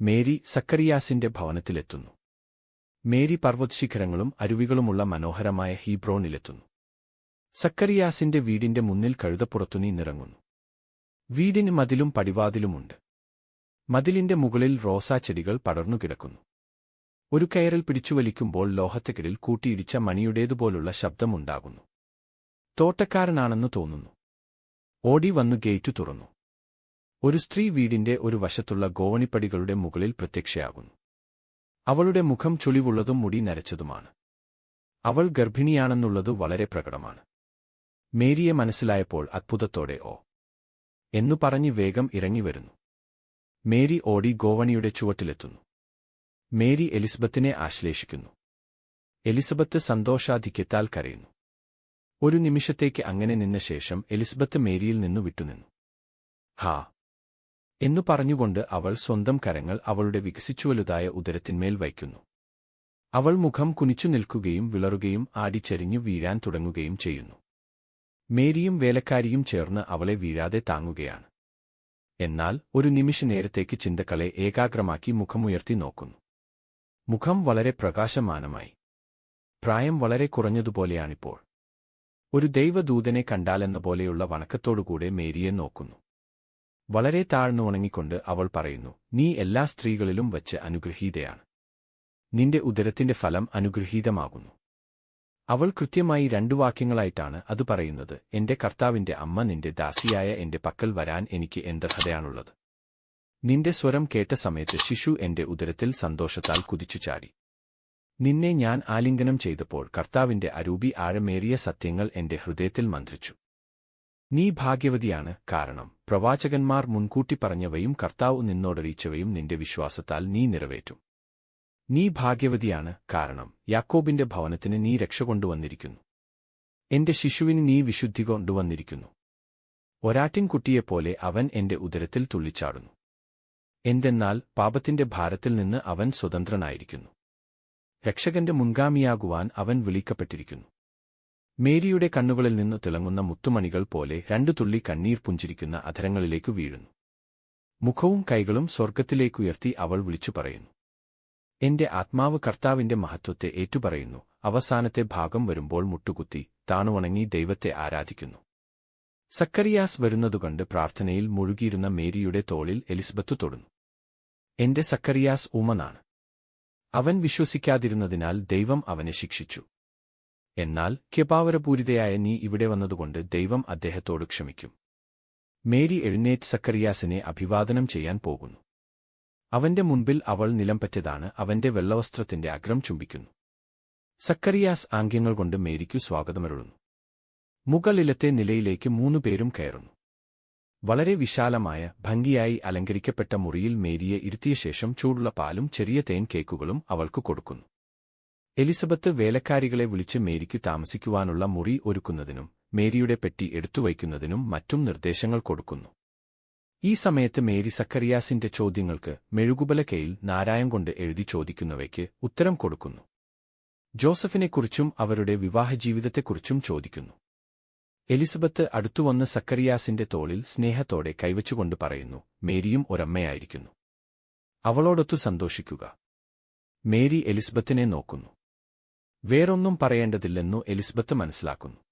Mary സക്കറിയാസിന്റെ ഭവനത്തിലെത്തുന്നു. Mary പർവതശിഖരങ്ങളും അരുവികളുമുള്ള മനോഹരമായ ഹീബ്രോണിലെത്തുന്നു. സക്കറിയാസിന്റെ വീടിന്റെ മുന്നിൽ കഴുതപ്പുറത്തുനീ നിറങ്ങുന്നു. വീടിന് മതിലും പടിവാതിലുമുണ്ട്. മതിലിന്റെ മുകളിൽ റോസാ ചെടികൾ പടർന്നുകിടക്കുന്നു ഒരു കയറിൽ പിടിച്ചുവലിക്കുമ്പോൾ ലോഹത്തക്കിടിൽ കൂട്ടിയിടിച്ച മണിയുടേതുപോലുള്ള ശബ്ദമുണ്ടാകുന്നു. തോട്ടക്കാരനാണെന്ന് തോന്നുന്നു. ഓടി വന്നു ഗേറ്റു തുറന്നു. ഒരു സ്ത്രീ വീടിന്റെ ഒരു വശത്തുള്ള ഗോവണിപ്പടികളുടെ മുകളിൽ പ്രത്യക്ഷയാകുന്നു. അവളുടെ മുഖം ചുളിവുള്ളതും മുടി നരച്ചതുമാണ്. അവൾ ഗർഭിണിയാണെന്നുള്ളത് വളരെ പ്രകടമാണ്. മേരിയെ മനസ്സിലായപ്പോൾ അത്ഭുതത്തോടെ ഓ എന്നു പറഞ്ഞ് വേഗം ഇറങ്ങിവരുന്നു മേരി ഓടി ഗോവണിയുടെ ചുവട്ടിലെത്തുന്നു. മേരി എലിസബത്തിനെ ആശ്ലേഷിക്കുന്നു. എലിസബത്ത് സന്തോഷാധിക്യത്താൽ കരയുന്നു. ഒരു നിമിഷത്തേക്ക് അങ്ങനെ നിന്ന ശേഷം എലിസബത്ത് മേരിയിൽ നിന്നു വിട്ടുനിന്നു. ഹാ എന്നു പറഞ്ഞുകൊണ്ട് അവൾ സ്വന്തം കരങ്ങൾ അവളുടെ വികസിച്ചുവലുതായ ഉദരത്തിന്മേൽ വയ്ക്കുന്നു. അവൾ മുഖം കുനിച്ചു നിൽക്കുകയും വിളറുകയും ആടിച്ചെരിഞ്ഞു വീഴാൻ തുടങ്ങുകയും ചെയ്യുന്നു. മേരിയും വേലക്കാരിയും ചേർന്ന് അവളെ വീഴാതെ താങ്ങുകയാണ്. എന്നാൽ ഒരു നിമിഷ നേരത്തേക്ക് ചിന്തകളെ ഏകാഗ്രമാക്കി മുഖമുയർത്തി നോക്കുന്നു. മുഖം വളരെ പ്രകാശമാനമായി. പ്രായം വളരെ കുറഞ്ഞതുപോലെയാണിപ്പോൾ. ഒരു ദൈവദൂതനെ കണ്ടാലെന്ന പോലെയുള്ള വണക്കത്തോടുകൂടെ മേരിയെ നോക്കുന്നു. വളരെ താഴ്ന്നു ഉണങ്ങിക്കൊണ്ട് അവൾ പറയുന്നു നീ എല്ലാ സ്ത്രീകളിലും വച്ച് അനുഗ്രഹീതയാണ്. നിന്റെ ഉദരത്തിന്റെ ഫലം അനുഗ്രഹീതമാകുന്നു. അവൾ കൃത്യമായി രണ്ടു വാക്യങ്ങളായിട്ടാണ് അത് പറയുന്നത് എന്റെ കർത്താവിന്റെ അമ്മ നിന്റെ ദാസിയായ എന്റെ പക്കൽ വരാൻ എനിക്ക് എന്തർഹതയാണുള്ളത്. നിന്റെ സ്വരം കേട്ട സമയത്ത് ശിശു എന്റെ ഉദരത്തിൽ സന്തോഷത്താൽ കുതിച്ചു ചാടി. നിന്നെ ഞാൻ ആലിംഗനം ചെയ്തപ്പോൾ കർത്താവിന്റെ അരൂപി ആഴമേറിയ സത്യങ്ങൾ എന്റെ ഹൃദയത്തിൽ മന്ത്രിച്ചു. നീ ഭാഗ്യവതിയാണ്. കാരണം പ്രവാചകന്മാർ മുൻകൂട്ടി പറഞ്ഞവയും കർത്താവ് നിന്നോടറിയിച്ചവയും നിന്റെ വിശ്വാസത്താൽ നീ നിറവേറ്റും. നീ ഭാഗ്യവതിയാണ്. കാരണം യാക്കോബിന്റെ ഭവനത്തിന് നീ രക്ഷ കൊണ്ടുവന്നിരിക്കുന്നു. എന്റെ ശിശുവിന് നീ വിശുദ്ധി കൊണ്ടുവന്നിരിക്കുന്നു. ഒരാട്ടിൻകുട്ടിയെപ്പോലെ അവൻ എന്റെ ഉദരത്തിൽ തുള്ളിച്ചാടുന്നു. എന്തെന്നാൽ പാപത്തിന്റെ ഭാരത്തിൽ നിന്ന് അവൻ സ്വതന്ത്രനായിരിക്കുന്നു. രക്ഷകന്റെ മുൻഗാമിയാകുവാൻ അവൻ വിളിക്കപ്പെട്ടിരിക്കുന്നു. മേരിയുടെ കണ്ണുകളിൽ നിന്ന് തിളങ്ങുന്ന മുത്തുമണികൾ പോലെ രണ്ടു തുള്ളി കണ്ണീർ പുഞ്ചിരിക്കുന്ന അധരങ്ങളിലേക്കു വീഴുന്നു. മുഖവും കൈകളും സ്വർഗത്തിലേക്കുയർത്തി അവൾ വിളിച്ചു പറയുന്നു. എന്റെ ആത്മാവ് കർത്താവിന്റെ മഹത്വത്തെ ഏറ്റുപറയുന്നു. അവസാനത്തെ ഭാഗം വരുമ്പോൾ മുട്ടുകുത്തി താണുവണങ്ങി ദൈവത്തെ ആരാധിക്കുന്നു. സക്കറിയാസ് വരുന്നതുകണ്ട് പ്രാർത്ഥനയിൽ മുഴുകിയിരുന്ന മേരിയുടെ തോളിൽ എലിസബത്ത് തൊടുന്നു. എന്റെ സക്കറിയാസ് ഉമനാണ്. അവൻ വിശ്വസിക്കാതിരുന്നതിനാൽ ദൈവം അവനെ ശിക്ഷിച്ചു. എന്നാൽ കൃപാവരപൂരിതയായ നീ ഇവിടെ വന്നതുകൊണ്ട് ദൈവം അദ്ദേഹത്തോട് ക്ഷമിക്കും. മേരി എഴുന്നേറ്റ് സക്കറിയാസിനെ അഭിവാദനം ചെയ്യാൻ പോകുന്നു. അവന്റെ മുൻപിൽ അവൾ നിലംപറ്റതാണ് അവന്റെ വെള്ളവസ്ത്രത്തിന്റെ അഗ്രം ചുംബിക്കുന്നു. സക്കറിയാസ് ആംഗ്യങ്ങൾ കൊണ്ട് മേരിക്കു സ്വാഗതമരുളുന്നു. മുകളിലത്തെ നിലയിലേക്ക് മൂന്നുപേരും കയറുന്നു. വളരെ വിശാലമായ ഭംഗിയായി അലങ്കരിക്കപ്പെട്ട മുറിയിൽ മേരിയെ ഇരുത്തിയ ശേഷം ചൂടുള്ള പാലും ചെറിയ തേൻ കേക്കുകളും അവൾക്കു കൊടുക്കുന്നു. എലിസബത്ത് വേലക്കാരികളെ വിളിച്ച് മേരിക്ക് താമസിക്കുവാനുള്ള മുറി ഒരുക്കുന്നതിനും മേരിയുടെ പെട്ടി എടുത്തുവയ്ക്കുന്നതിനും മറ്റും നിർദ്ദേശങ്ങൾ കൊടുക്കുന്നു. ഈ സമയത്ത് മേരി സക്കറിയാസിന്റെ ചോദ്യങ്ങൾക്ക് മെഴുകുബലക്കയിൽ നാരായം കൊണ്ട് എഴുതി ചോദിക്കുന്നവയ്ക്ക് ഉത്തരം കൊടുക്കുന്നു. ജോസഫിനെക്കുറിച്ചും അവരുടെ വിവാഹജീവിതത്തെക്കുറിച്ചും ചോദിക്കുന്നു. എലിസബത്ത് അടുത്തുവന്ന് സക്കറിയാസിന്റെ തോളിൽ സ്നേഹത്തോടെ കൈവച്ചുകൊണ്ട് പറയുന്നു മേരിയും ഒരമ്മയായിരിക്കുന്നു. അവളോടൊത്തു സന്തോഷിക്കുക. മേരി എലിസബത്തിനെ നോക്കുന്നു. വേറൊന്നും പറയേണ്ടതില്ലെന്നു എലിസബത്ത് മനസ്സിലാക്കുന്നു.